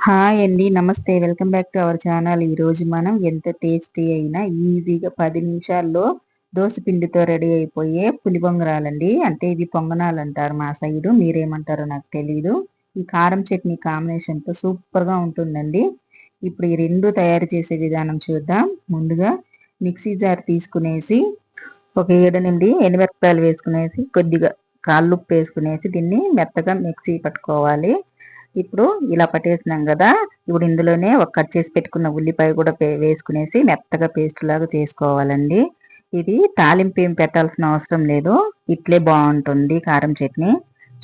Hi అండి. నమస్తే. Welcome back to our channel. ఈరోజు మనం ఎంత టేస్టీ అయినా ఈజీగా పది నిమిషాల్లో దోశ పిండితో రెడీ అయిపోయే పులి పొంగరాలండి అంటే ఇవి పొంగనాలు అంటారు మా సైడు. మీరేమంటారో నాకు తెలియదు ఈ కారం చట్నీ కాంబినేషన్తో సూపర్గా ఉంటుందండి. ఇప్పుడు ఈ రెండు తయారు చేసే విధానం చూద్దాం. ముందుగా మిక్సీ జార్ తీసుకునేసి ఒక ఏడు నుండి ఎనిమిరపకాయలు వేసుకునేసి కొద్దిగా కాళ్ళు ఉప్పు వేసుకునేసి దీన్ని మెత్తగా మిక్సీ పట్టుకోవాలి. ఇప్పుడు ఇలా పట్టేసినాం కదా. ఇప్పుడు ఇందులోనే ఒక కట్ చేసి పెట్టుకున్న ఉల్లిపాయ కూడా వేసుకునేసి మెత్తగా పేస్ట్ లాగా చేసుకోవాలండి. ఇది తాలింపు ఏం పెట్టాల్సిన అవసరం లేదు. ఇట్లే బాగుంటుంది కారం చట్నీ.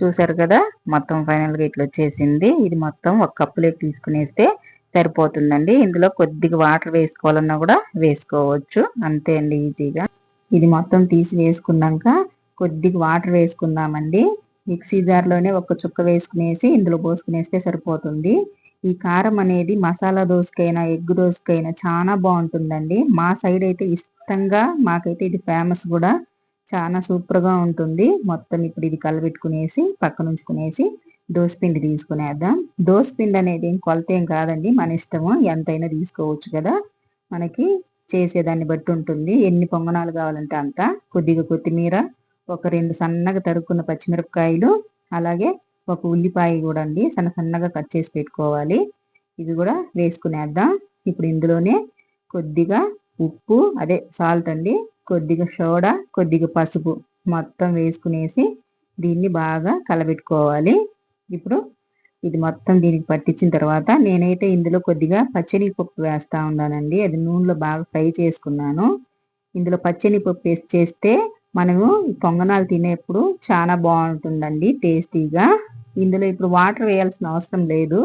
చూసారు కదా? మొత్తం ఫైనల్గా ఇట్లా వచ్చేసింది. ఇది మొత్తం ఒక కప్పులోకి తీసుకునేస్తే సరిపోతుందండి. ఇందులో కొద్దిగా వాటర్ వేసుకోవాలన్నా కూడా వేసుకోవచ్చు. అంతే అండి ఈజీగా. ఇది మొత్తం తీసి వేసుకున్నాక కొద్దిగా వాటర్ వేసుకుందామండి. మిక్సీ జార్లోనే ఒక చుక్క వేసుకునేసి ఇందులో పోసుకునేస్తే సరిపోతుంది. ఈ కారం అనేది మసాలా దోసకైనా ఎగ్ దోసకైనా చాలా బాగుంటుందండి. మా సైడ్ అయితే ఇష్టంగా మాకైతే ఇది ఫేమస్ కూడా. చాలా సూపర్గా ఉంటుంది. మొత్తం ఇప్పుడు ఇది కలబెట్టుకునేసి పక్కన ఉంచుకునేసి దోసపిండి తీసుకునేద్దాం. దోసపిండి అనేది ఏం కొలత ఏం కాదండి. మన ఇష్టము. ఎంతైనా తీసుకోవచ్చు కదా. మనకి చేసేదాన్ని బట్టి ఉంటుంది. ఎన్ని పొంగనాలు కావాలంటే అంత. కొద్దిగా కొత్తిమీర ఒక రెండు సన్నగా తరుక్కున్న పచ్చిమిరపకాయలు అలాగే ఒక ఉల్లిపాయ కూడా అండి సన్న సన్నగా కట్ చేసి పెట్టుకోవాలి. ఇది కూడా వేసుకునేద్దాం. ఇప్పుడు ఇందులోనే కొద్దిగా ఉప్పు అదే సాల్ట్ అండి కొద్దిగా సోడా కొద్దిగా పసుపు మొత్తం వేసుకునేసి దీన్ని బాగా కలబెట్టుకోవాలి. ఇప్పుడు ఇది మొత్తం దీనికి పట్టించిన తర్వాత నేనైతే ఇందులో కొద్దిగా పచ్చనిపప్పు వేస్తూ ఉన్నానండి. అది నూనెలో బాగా ఫ్రై చేసుకున్నాను. ఇందులో పచ్చనిపప్పు వేసి చేస్తే మనము పొంగనాలు తినేప్పుడు చాలా బాగుంటుందండి టేస్టీగా. ఇందులో ఇప్పుడు వాటర్ వేయాల్సిన అవసరం లేదు.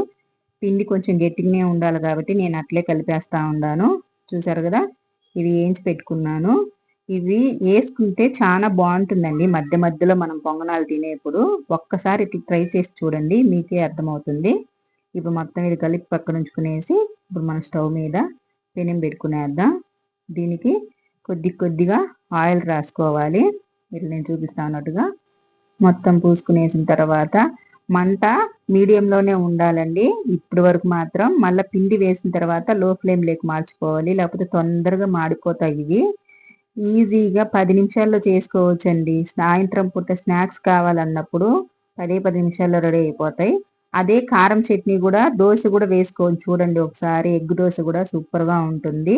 పిండి కొంచెం గట్టిగానే ఉండాలి కాబట్టి నేను అట్లే కలిపేస్తా ఉన్నాను. చూసారు కదా? ఇవి వేయించి పెట్టుకున్నాను. ఇవి వేసుకుంటే చాలా బాగుంటుందండి. మధ్య మధ్యలో మనం పొంగనాలు తినేప్పుడు ఒక్కసారి ట్రై చేసి చూడండి మీకే అర్థమవుతుంది. ఇప్పుడు మొత్తం ఇది కలిపి పక్కన ఉంచుకునేసి ఇప్పుడు మన స్టవ్ మీద పెనం పెట్టుకునేద్దాం. దీనికి కొద్ది కొద్దిగా ఆయిల్ రాసుకోవాలి. ఇట్లా నేను చూపిస్తానట్టుగా మొత్తం పూసుకునేసిన తర్వాత మంట మీడియంలోనే ఉండాలండి. ఇప్పటి వరకు మాత్రం మళ్ళీ పిండి వేసిన తర్వాత లో ఫ్లేమ్ లేక మార్చుకోవాలి. లేకపోతే తొందరగా మాడిపోతాయి ఇవి. ఈజీగా పది నిమిషాల్లో చేసుకోవచ్చండి. సాయంత్రం పూట స్నాక్స్ కావాలన్నప్పుడు పదే పది నిమిషాల్లో రెడీ అయిపోతాయి. అదే కారం చట్నీ కూడా దోశ కూడా వేసుకోవచ్చు చూడండి ఒకసారి. ఎగ్ దోశ కూడా సూపర్గా ఉంటుంది.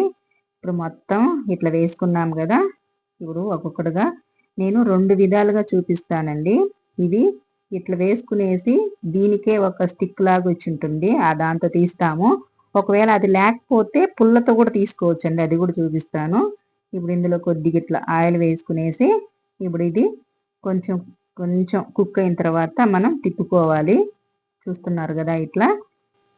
ఇప్పుడు మొత్తం ఇట్లా వేసుకున్నాం కదా. ఇప్పుడు ఒక్కొక్కటిగా నేను రెండు విధాలుగా చూపిస్తానండి. ఇది ఇట్లా వేసుకునేసి దీనికే ఒక స్టిక్ లాగా వచ్చి ఉంటుంది ఆ దాంతో తీస్తాము. ఒకవేళ అది లేకపోతే పుల్లతో కూడా తీసుకోవచ్చు అండి అది కూడా చూపిస్తాను. ఇప్పుడు ఇందులో కొద్దిగా ఇట్లా ఆయిల్ వేసుకునేసి ఇప్పుడు ఇది కొంచెం కొంచెం కుక్ అయిన తర్వాత మనం తిప్పుకోవాలి. చూస్తున్నారు కదా ఇట్లా?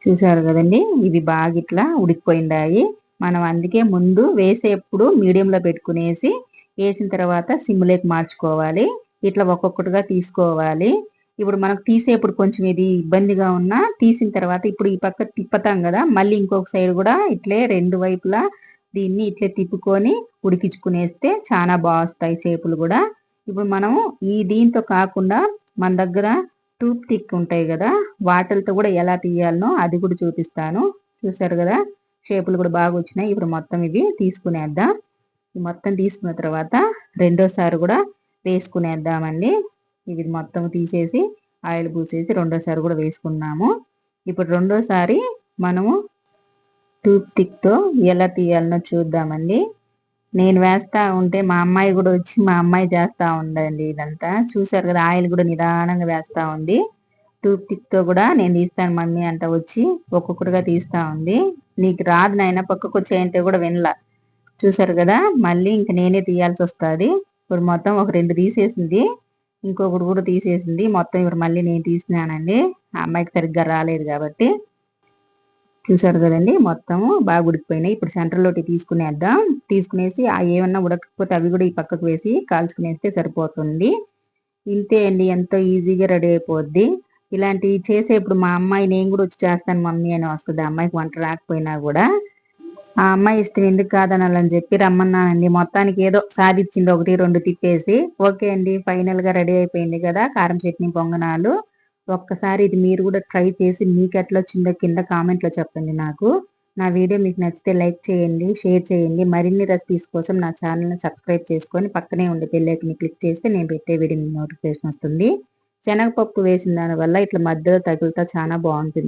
చూసారు కదండి? ఇవి బాగా ఇట్లా ఉడికిపోయిండాయి. మనం అందుకే ముందు వేసేప్పుడు మీడియంలో పెట్టుకునేసి వేసిన తర్వాత సిమ్లోకి మార్చుకోవాలి. ఇట్లా ఒక్కొక్కటిగా తీసుకోవాలి. ఇప్పుడు మనకు తీసేప్పుడు కొంచెం ఇది ఇబ్బందిగా ఉన్నా తీసిన తర్వాత ఇప్పుడు ఈ పక్క తిప్పుతాం కదా మళ్ళీ ఇంకొక సైడ్ కూడా ఇట్లే రెండు వైపులా దీన్ని ఇట్లే తిప్పుకొని ఉడికించుకునేస్తే చాలా బాగుస్తాయి చేపలు కూడా. ఇప్పుడు మనము ఈ దీంతో కాకుండా మన దగ్గర టూప్ టిక్ ఉంటాయి కదా వాటిలతో కూడా ఎలా తీయాలనో అది కూడా చూపిస్తాను. చూసారు కదా షేపులు కూడా బాగా వచ్చినాయి. ఇప్పుడు మొత్తం ఇవి తీసుకునేద్దాం. మొత్తం తీసుకున్న తర్వాత రెండోసారి కూడా వేసుకునేద్దామండి. ఇవి మొత్తం తీసేసి ఆయిల్ పూసేసి రెండోసారి కూడా వేసుకున్నాము. ఇప్పుడు రెండోసారి మనము టూత్ ఎలా తీయాలనో చూద్దామండి. నేను వేస్తా ఉంటే మా అమ్మాయి కూడా వచ్చి మా అమ్మాయి చేస్తూ ఉందండి ఇదంతా. చూసారు కదా ఆయిల్ కూడా నిదానంగా వేస్తూ ఉంది. టూత్ టిక్తో కూడా నేను తీస్తాను మమ్మీ అంట వచ్చి ఒక్కొక్కటిగా తీస్తా ఉంది. నీకు రాదు నాయన పక్కకు వచ్చేయంటే కూడా వినలా. చూసారు కదా? మళ్ళీ ఇంక నేనే తీయాల్సి వస్తుంది ఇప్పుడు మొత్తం ఒక రెండు తీసేసింది. ఇంకొకటి కూడా తీసేసింది. మొత్తం ఇప్పుడు మళ్ళీ నేను తీసినానండి. ఆ అమ్మాయికి సరిగ్గా రాలేదు కాబట్టి. చూసారు కదండి? మొత్తము బాగా ఉడికిపోయినాయి. ఇప్పుడు సెంటర్లోకి తీసుకునేద్దాం. తీసుకునేసి ఆ ఏమన్నా ఉడకపోతే అవి కూడా ఈ పక్కకు వేసి కాల్చుకునేస్తే సరిపోతుంది. ఇంతే అండి. ఎంతో ఈజీగా రెడీ అయిపోద్ది. ఇలాంటివి చేసేప్పుడు మా అమ్మాయి నేను కూడా వచ్చి చేస్తాను మమ్మీ అని వస్తుంది. అమ్మాయికి వంట రాకపోయినా కూడా ఆ అమ్మాయి ఇష్టం ఎందుకు కాదనాలని చెప్పి రమ్మన్నానండి. మొత్తానికి ఏదో సాధించింది ఒకటి రెండు తిప్పేసి. ఓకే అండి ఫైనల్గా రెడీ అయిపోయింది కదా కారం చట్నీ పొంగనాలు. ఒక్కసారి ఇది మీరు కూడా ట్రై చేసి మీకు ఎట్లా వచ్చిందో కింద కామెంట్లో చెప్పండి నాకు. నా వీడియో మీకు నచ్చితే లైక్ చేయండి షేర్ చేయండి. మరిన్ని రెసిపీస్ కోసం నా ఛానల్ని సబ్స్క్రైబ్ చేసుకొని పక్కనే ఉండే బెల్లైకన్ని క్లిక్ చేస్తే నేను పెట్టే వీడియో నోటిఫికేషన్ వస్తుంది. శనగపప్పు వేసిన దానివల్ల ఇట్లా మధ్యలో తగులుతా చాలా బాగుంటుంది.